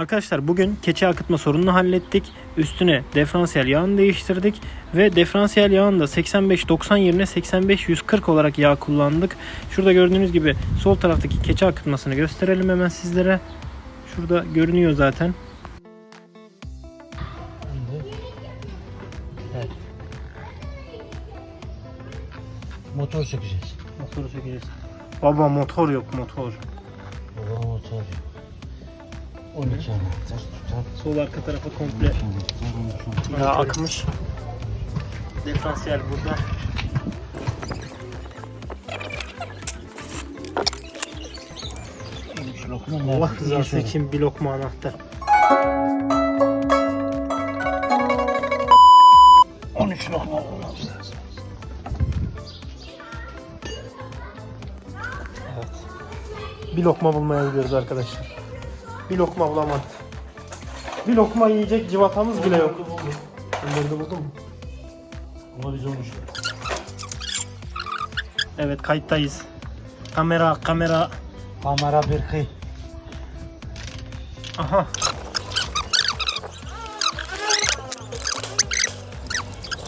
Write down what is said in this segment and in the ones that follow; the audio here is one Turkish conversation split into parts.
Arkadaşlar bugün keçe akıtma sorununu hallettik. Üstüne diferansiyel yağını değiştirdik. Ve diferansiyel yağını da 85-90 yerine 85-140 olarak yağ kullandık. Şurada gördüğünüz gibi sol taraftaki keçe akıtmasını gösterelim hemen sizlere. Şurada görünüyor zaten. Evet. Motor sökeceğiz. Motoru sökeceğiz. Baba motor yok motor. Baba motor yok. 12 anahtar tutar. Sol arka tarafa komple 12 anahtar 12 yağ akmış. Diferansiyel burada. Allah rızası için bir lokma anahtar. 13 lokma lazım. Evet. Bir lokma bulmaya gidiyoruz arkadaşlar. Bir lokma bulamadık. Bir lokma yiyecek civatamız bile yok. Bunları da buldun mu? Ama biz 13 Evet kayıttayız. Kamera kamera. Kamera bir kıy. Aha.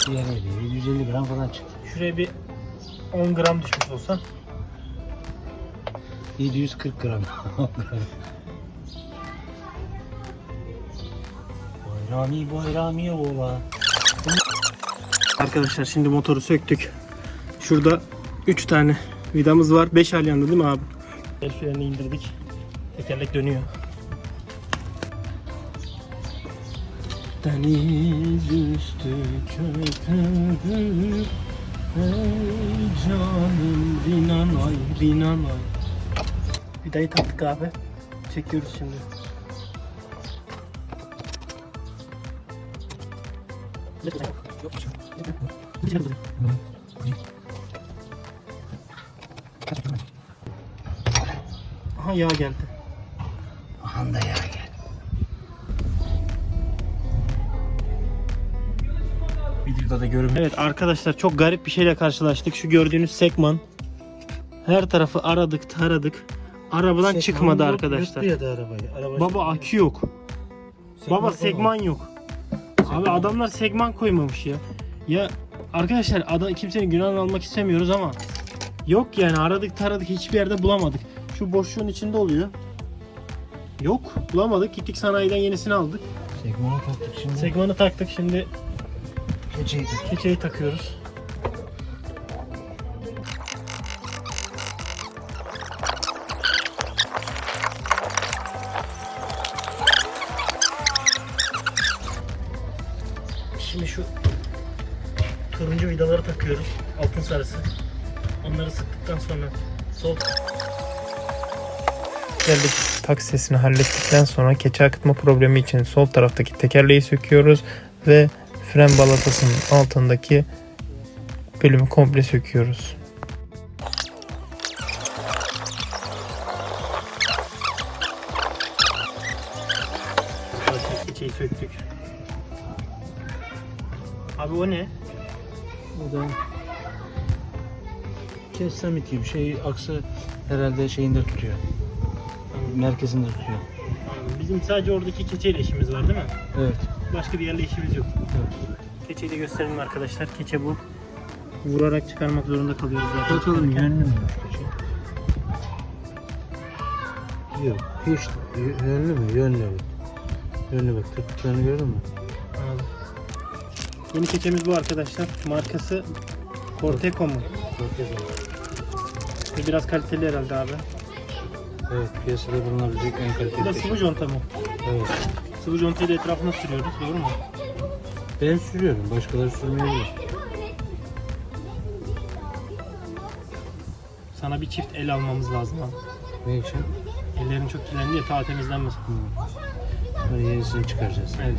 Diğer hediye 150 gram falan çıktı. Şuraya bir 10 gram düşmüş olsa. 740 gram. bayrami bayrami ola. Arkadaşlar şimdi motoru söktük. Şurada 3 tane vidamız var. 5 alyandı değil mi abi? El frenini indirdik. Tekerlek dönüyor. Deniz üstü köpüğü Ey canım Rinanay Rinanay Vidayı taktık abi. Çekiyoruz şimdi. Aha yağ geldi. Anda ya gel. Videoda da görün. Evet arkadaşlar çok garip bir şeyle karşılaştık. Şu gördüğünüz sekman. Her tarafı aradık taradık. Arabadan çıkmadı arkadaşlar. Ya da arabayı. Araba Baba akü yok. Baba segman yok. Abi adamlar segman koymamış ya. Ya arkadaşlar ada kimsenin günahını almak istemiyoruz ama yok yani aradık taradık hiçbir yerde bulamadık. Şu boşluğun içinde oluyor. Yok bulamadık. Gittik sanayiden yenisini aldık. Segmanı taktık şimdi. Segmanı taktık şimdi Keçeyi tak. keçeyi takıyoruz. Şimdi şu turuncu vidaları takıyoruz. Altın sarısı. Onları sıktıktan sonra sol Geldik. Tak sesini hallettikten sonra keçe akıtma problemi için sol taraftaki tekerleği söküyoruz ve fren balatasının altındaki bölümü komple söküyoruz. Abi o ne? Bu da Kessamit gibi şey aksı herhalde şeyinde tutuyor. Merkezinde tutuyor. Bizim sadece oradaki keçeyle işimiz var değil mi? Evet. Başka bir yerle işimiz yok. evet. Keçeyi de gösterelim arkadaşlar. Keçe bu. Vurarak çıkarmak zorunda kalıyoruz zaten. Bakalım yönlü mü keçe? Yok. Hiç yönlü mü? Yönlü evet. Yönlü bak tırtıklarını gördün mü? Anladım. Yeni keçemiz bu arkadaşlar. Markası Corteco mu? Güzel. Bu Biraz kaliteli herhalde abi. Evet piyasada bulunabilecek en Bu kaliteli da keçe. sıvı conta mı? Evet. Sıvı contayı da etrafına sürüyoruz. Doğru mu? Ben sürüyorum. Başkaları sürmeyebilir. Sana bir çift el almamız lazım abi. Ne için? Ellerin çok kirlendi ya ta temizlenmesin. Böyle yenisini çıkaracağız. Evet.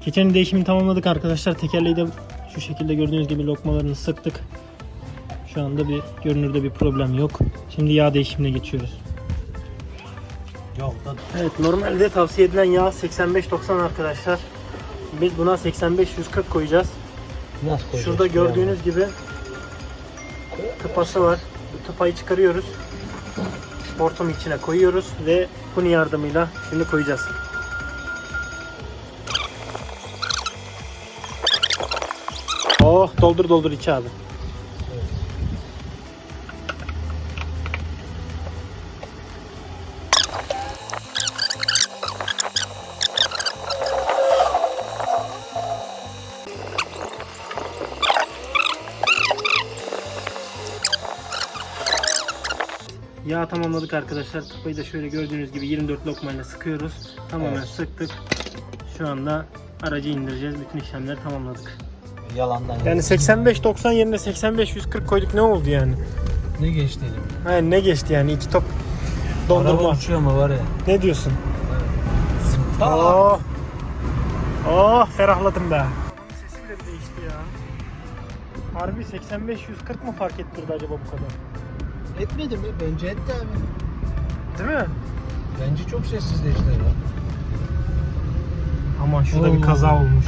Keçenin değişimini tamamladık arkadaşlar. Tekerleği de şu şekilde gördüğünüz gibi lokmalarını sıktık. Şu anda bir görünürde bir problem yok. Şimdi yağ değişimine geçiyoruz. Evet normalde tavsiye edilen yağ 85-90 arkadaşlar. Biz buna 85-140 koyacağız. Nasıl koyacağız? Şurada gördüğünüz gibi tıpası var. Bu tıpayı çıkarıyoruz. Hortum içine koyuyoruz ve kuni yardımıyla şimdi koyacağız. Oh doldur doldur içi abi. Yağ tamamladık arkadaşlar. Tıpayı da şöyle gördüğünüz gibi 24 lokmayla sıkıyoruz. Tamamen Evet. sıktık. Şu anda aracı indireceğiz. Bütün işlemleri tamamladık. Yalandan. Yani 85-90 yerine 85-140 koyduk ne oldu yani? Ne geçti elim? Hayır ne geçti yani iki top Araba dondurma. uçuyor mu var ya? Ne diyorsun? Aa! Oh. Oh ferahladım be. Sesi bile değişti ya. Harbi 85-140 mı fark ettirdi acaba bu kadar? Etmedi mi? Bence etti abi. Değil mi? Bence çok sessizleşti ya. Aman şurada bir Oo. kaza olmuş.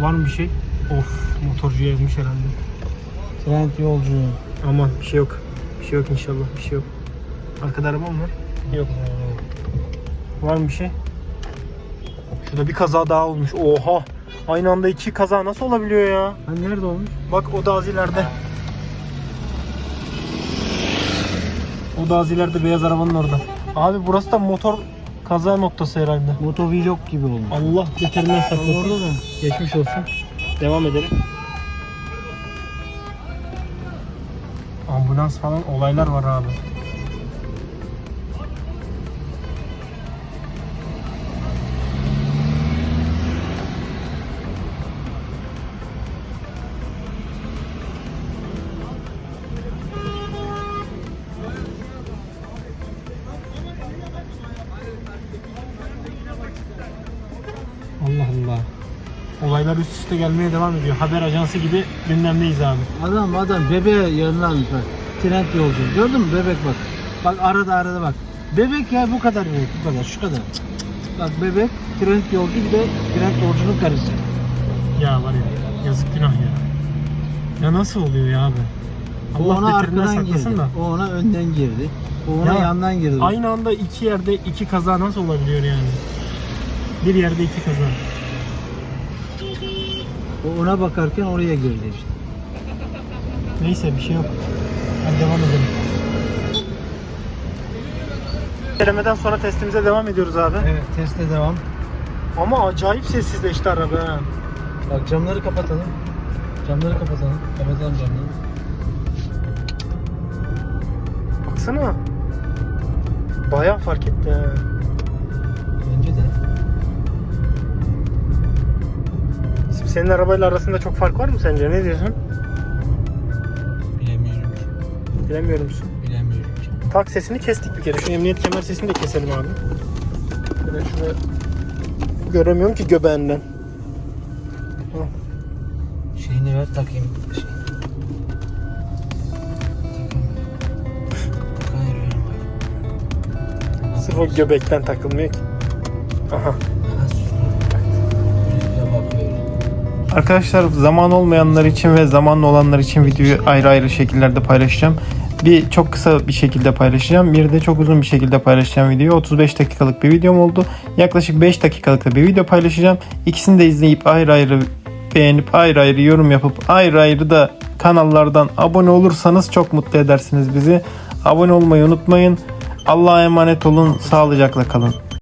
Var mı bir şey? Of motorcu yazmış herhalde. Trend yolcu. Aman bir şey yok. Bir şey yok inşallah bir şey yok. Arkada araba mı var? Yok. Var mı bir şey? Şurada bir kaza daha olmuş. Oha. Aynı anda iki kaza nasıl olabiliyor ya? Ha nerede olmuş? Bak o da az ileride. O da az ileride beyaz arabanın orada. Abi burası da motor kaza noktası herhalde. Motovlog gibi olmuş. Allah beterinden saklasın. Orada da. Geçmiş olsun. Devam edelim. Ambulans falan olaylar var abi. Olaylar üst üste gelmeye devam ediyor. Haber ajansı gibi gündemdeyiz abi. Adam adam bebeğe yanına almış bak. Trend yolcu. Gördün mü bebek bak. Bak arada arada bak. Bebek ya bu kadar bebek bu kadar şu kadar. Bak bebek trend yolcu bir de trend yolcunun karısı. Ya var ya yazık günah ya. Ya nasıl oluyor ya abi? O Allah ona beterinden arkadan girdi. da. O ona önden girdi. O ona Ya, yandan girdi. Aynı anda iki yerde iki kaza nasıl olabiliyor yani? Bir yerde iki kaza. O ona bakarken oraya girdi işte. Neyse bir şey yok. Hadi devam edelim. Denemeden sonra testimize devam ediyoruz abi. Evet teste devam. Ama acayip sessizleşti araba ha. Bak camları kapatalım. Camları kapatalım. Kapatalım camları. Baksana. Bayağı fark etti ha. Senin arabayla arasında çok fark var mı sence? Ne diyorsun? Bilemiyorum ki. Bilemiyorum musun? Bilemiyorum ki. Tak sesini kestik bir kere. Şu emniyet kemer sesini de keselim abi. Şöyle şunu göremiyorum ki göbeğinden. Şeyini ver takayım. Şey. Takayım. Hayır. Sırf o göbekten takılmıyor ki. Aha. Arkadaşlar zaman olmayanlar için ve zamanlı olanlar için videoyu ayrı ayrı şekillerde paylaşacağım. Bir çok kısa bir şekilde paylaşacağım. Bir de çok uzun bir şekilde paylaşacağım videoyu. 35 dakikalık bir videom oldu. Yaklaşık 5 dakikalık da bir video paylaşacağım. İkisini de izleyip ayrı ayrı beğenip ayrı ayrı yorum yapıp ayrı ayrı da kanallardan abone olursanız çok mutlu edersiniz bizi. Abone olmayı unutmayın. Allah'a emanet olun. Sağlıcakla kalın.